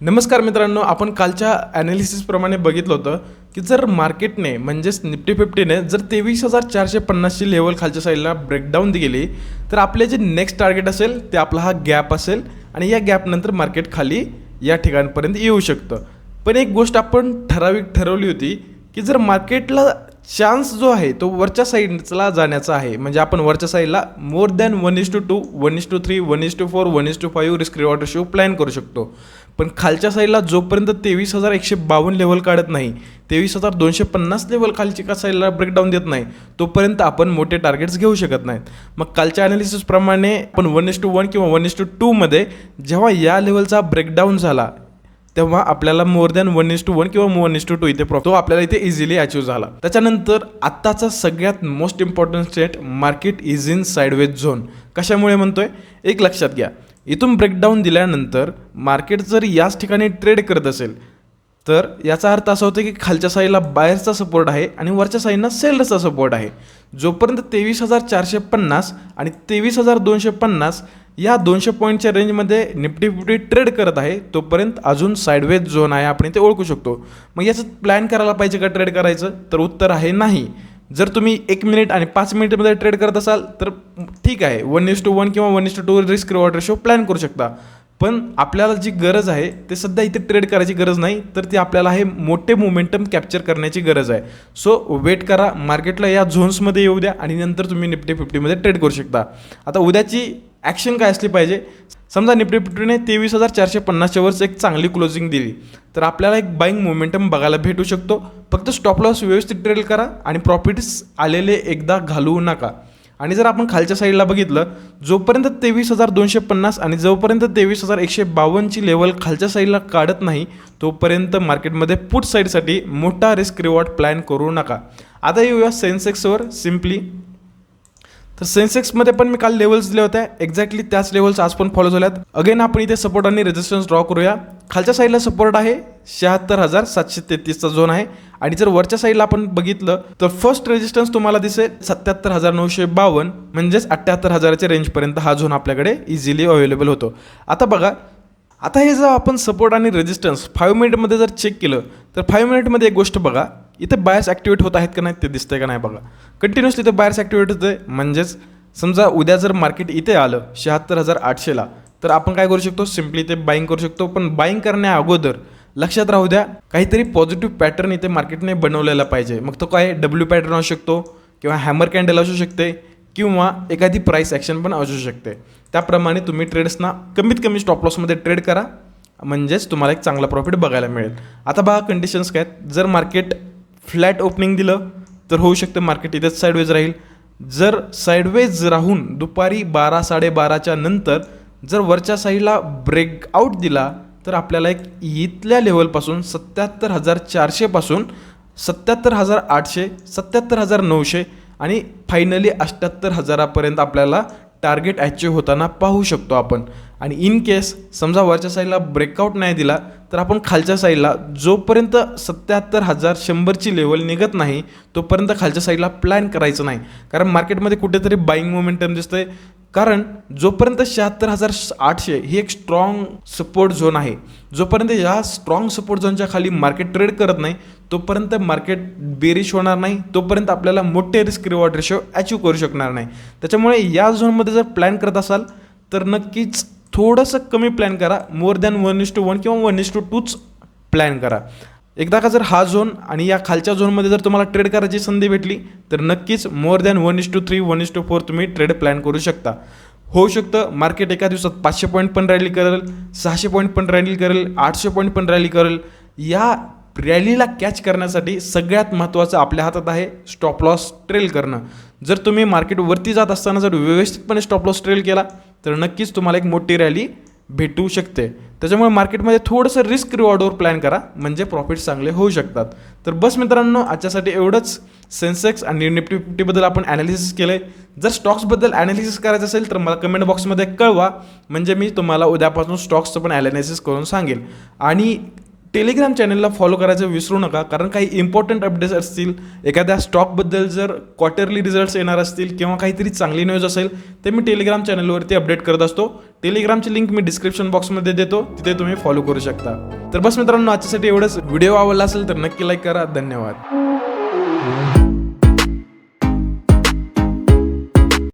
नमस्कार मित्रांनो आपण कालच्या ॲनालिसिसप्रमाणे बघितलं होतं की जर मार्केटने म्हणजेच निफ्टी फिफ्टीने जर तेवीस हजार चारशे पन्नासची लेवल खालच्या साईडला ब्रेकडाऊन गेली तर आपले जे नेक्स्ट टार्गेट असेल ते आपला हा गॅप असेल आणि या गॅपनंतर मार्केट खाली या ठिकाणपर्यंत येऊ शकतं. पण एक गोष्ट आपण ठराविक ठरवली होती की जर मार्केटला चान्स जो आहे तो वरच्या साईडला जाण्याचा आहे. म्हणजे आपण वरच्या साईडला more than one is to two one is to three one is to four one is to five risk reward ratio plan करू शकतो. पण खालच्या साईडला जोपर्यंत तेवीस हजार एकशे बावन्न लेवल काढत नाही तेवीस हजार दोनशे पन्नास लेवल खालची का साईडला ब्रेकडाऊन देत नाही तोपर्यंत आपण मोठे टार्गेट्स घेऊ शकत नाहीत. मग कालच्या ॲनालिसिसप्रमाणे आपण वन इज टू वन किंवा वन इज टू टूमध्ये जेव्हा या लेवलचा ब्रेकडाऊन झाला तेव्हा आपल्याला more than one is to one किंवा वन इज टू टू इथे प्रॉ तो आपल्याला इथे इझिली अचीव झाला. त्याच्यानंतर आत्ताचा सगळ्यात most important state market is in sideways zone कशामुळे म्हणतोय? एक लक्षात घ्या. इथून ब्रेकडाऊन दिल्यानंतर मार्केट जर याच ठिकाणी ट्रेड करत असेल तर याचा अर्थ असा होतो की खालच्या साईडला बायरचा सपोर्ट आहे आणि वरच्या साईडला सेलरचा सपोर्ट आहे. जोपर्यंत तेवीस हजार चारशे पन्नास आणि तेवीस हजार दोनशे पन्नास या दोनशे पॉईंटच्या रेंजमध्ये निफ्टी फिफ्टी ट्रेड करत आहे. तोपर्यंत अजून साईडवेज झोन आहे आपण ते ओळखू शकतो. मग याचं प्लॅन करायला पाहिजे का ट्रेड करायचं? तर उत्तर आहे नाही. जर तुम्ही एक मिनिट आणि पाच मिनिटमध्ये ट्रेड करत असाल तर ठीक आहे. वन इज टू वन किंवा one is to two risk reward ratio plan करू शकता. पण आपल्याला जी गरज आहे ते सध्या इथे ट्रेड करायची गरज नाही तर ती आपल्याला हे मोठे मोमेंटम कॅप्चर करण्याची गरज आहे. सो वेट करा. मार्केटला या झोन्समध्ये येऊ द्या आणि नंतर तुम्ही निफ्टी फिफ्टीमध्ये ट्रेड करू शकता. आता उद्याची ॲक्शन काय असली पाहिजे? समजा निफ्टी फिफ्टीने तेवीस हजार चारशे पन्नासच्या वरच एक चांगली क्लोजिंग दिली. तर आपल्याला एक बाईंग मोमेंटम बघायला भेटू शकतो. फक्त स्टॉप लॉस व्यवस्थित ट्रेल करा आणि प्रॉफिट्स आलेले एकदा घालवू नका. आणि जर आपण खालच्या साईडला बघितलं जोपर्यंत तेवीस हजार दोनशे पन्नास आणि जोपर्यंत तेवीस हजार एकशे बावन्नची लेवल खालच्या साईडला काढत नाही तोपर्यंत मार्केटमध्ये पुट साईडसाठी मोठा रिस्क रिवॉर्ड प्लॅन करू नका. आता येऊया सेन्सेक्सवर सिम्पली तर सेन्सेक्समध्ये पण मी काल लेवल्स दिले होत्या. एक्झॅक्टली त्याच लेवल्स आज पण फॉलो झाल्यात. अगेन आपण इथे सपोर्ट आणि रेजिस्टन्स ड्रॉ करूया. खालच्या साईडला सपोर्ट आहे शहात्तर हजार सातशे तेहतीसचा झोन आहे. आणि जर वरच्या साईडला आपण बघितलं तर फर्स्ट रेजिस्टन्स तुम्हाला दिसेल सत्याहत्तर हजार नऊशे बावन्न म्हणजेच अठ्ठ्याहत्तर हजाराच्या रेंजपर्यंत हा झोन आपल्याकडे इझिली अवेलेबल होतो. आता बघा आता हे जर आपण सपोर्ट आणि रेजिस्टन्स फाईव्ह मिनिटमध्ये जर चेक केलं तर फाईव्ह मिनिटमध्ये एक गोष्ट बघा. इथे बायर्स ॲक्टिवेट होत आहेत का नाही ते दिसतंय का नाही बघा. कंटिन्युअसली इथे बायर्स ॲक्टिवेट होते म्हणजेच समजा उद्या जर मार्केट इथे आलं शहात्तर हजार आठशेला तर आपण काय करू शकतो? सिम्पली इथे बाईंग करू शकतो. पण बाईंग करण्या अगोदर लक्षात राहू द्या काहीतरी पॉझिटिव्ह पॅटर्न इथे मार्केटने बनवलेला पाहिजे. मग तो काय डब्ल्यू पॅटर्न असू शकतो किंवा हॅमर कॅन्डल असू शकते किंवा एखादी प्राईस ॲक्शन पण असू शकते. त्याप्रमाणे तुम्ही ट्रेड्सना कमीत कमी स्टॉप लॉसमध्ये ट्रेड करा. म्हणजेच तुम्हाला एक चांगला प्रॉफिट बघायला मिळेल. आता बघा कंडिशन्स काय आहेत. जर मार्केट फ्लॅट ओपनिंग दिलं तर होऊ शकतं मार्केट इथेच साईडवेज राहील. जर साईडवेज राहून दुपारी बारा साडेबाराच्या नंतर जर वरच्या साईडला ब्रेकआउट दिला तर आपल्याला एक इथल्या लेवलपासून सत्याहत्तर हजार चारशेपासून सत्याहत्तर हजार आठशे सत्याहत्तर हजार नऊशे आणि फायनली अठ्ठ्याहत्तर हजारापर्यंत आपल्याला टार्गेट अचीव होताना पाहू शकतो आपण. आणि इन केस समजा वरच्या साईडला ब्रेकआउट नाही दिला तर आपण खालच्या साईडला जोपर्यंत सत्याहत्तर हजार शंभरची लेवल निघत नाही तोपर्यंत खालच्या साईडला प्लॅन करायचं नाही. कारण मार्केटमध्ये कुठेतरी बाईंग मोमेंटम दिसतंय. कारण जोपर्यंत शहात्तर हजार आठशे ही एक स्ट्रॉंग सपोर्ट झोन आहे जोपर्यंत या स्ट्रॉंग सपोर्ट झोनच्या खाली मार्केट ट्रेड करत नाही तोपर्यंत मार्केट बेरिश होणार नाही तोपर्यंत आपल्याला मोठे रिस्क रिवॉर्ड रेशो अचीव करू शकणार नाही. त्याच्यामुळे या झोनमध्ये जर प्लॅन करत असाल तर नक्कीच थोडंसं कमी प्लॅन करा. More than one is to one किंवा वन इज टू टूच प्लॅन करा. एकदा का जर हा झोन आणि या खालच्या झोनमध्ये जर तुम्हाला ट्रेड करायची संधी भेटली तर नक्कीच more than one is to three one is to four तुम्ही ट्रेड प्लॅन करू शकता. होऊ शकतं मार्केट एका दिवसात पाचशे पॉईंट पण रॅली करेल सहाशे पॉईंट पण रॅली करेल आठशे पॉईंट पण रॅली करेल. या रॅलीला कॅच करण्यासाठी सगळ्यात महत्त्वाचं आपल्या हातात आहे स्टॉप लॉस ट्रेल करणं. जर तुम्ही मार्केट वरती जात असताना जर व्यवस्थितपणे स्टॉप लॉस ट्रेल केला तर नक्कीच तुम्हाला एक मोठी रॅली भेटू शकते. त्याच्यामुळे मार्केटमध्ये थोडंसं रिस्क रिवॉर्डवर प्लॅन करा. म्हणजे प्रॉफिट चांगले होऊ शकतात. तर बस मित्रांनो आजच्यासाठी एवढंच. सेन्सेक्स आणि निफ्टी फिफ्टीबद्दल आपण ॲनालिसिस केलं आहे जर स्टॉक्सबद्दल ॲनालिसिस करायचं असेल तर मला कमेंट बॉक्समध्ये कळवा. म्हणजे मी तुम्हाला उद्यापासून स्टॉक्सचं पण ॲनालिसिस करून सांगेल. आणि टेलिग्राम चॅनलला फॉलो करायचं विसरू नका कारण काही इम्पॉर्टंट अपडेट्स असतील एखाद्या स्टॉकबद्दल जर क्वार्टरली रिझल्ट्स येणार असतील किंवा काहीतरी चांगली न्यूज असेल ते मी टेलिग्राम चॅनलवरती अपडेट करत असतो. टेलिग्रामची लिंक मी डिस्क्रिप्शन बॉक्समध्ये देतो तिथे तुम्ही फॉलो करू शकता. तर बस मित्रांनो आजच्यासाठी एवढंच. व्हिडिओ आवडला असेल तर नक्की लाईक करा. धन्यवाद.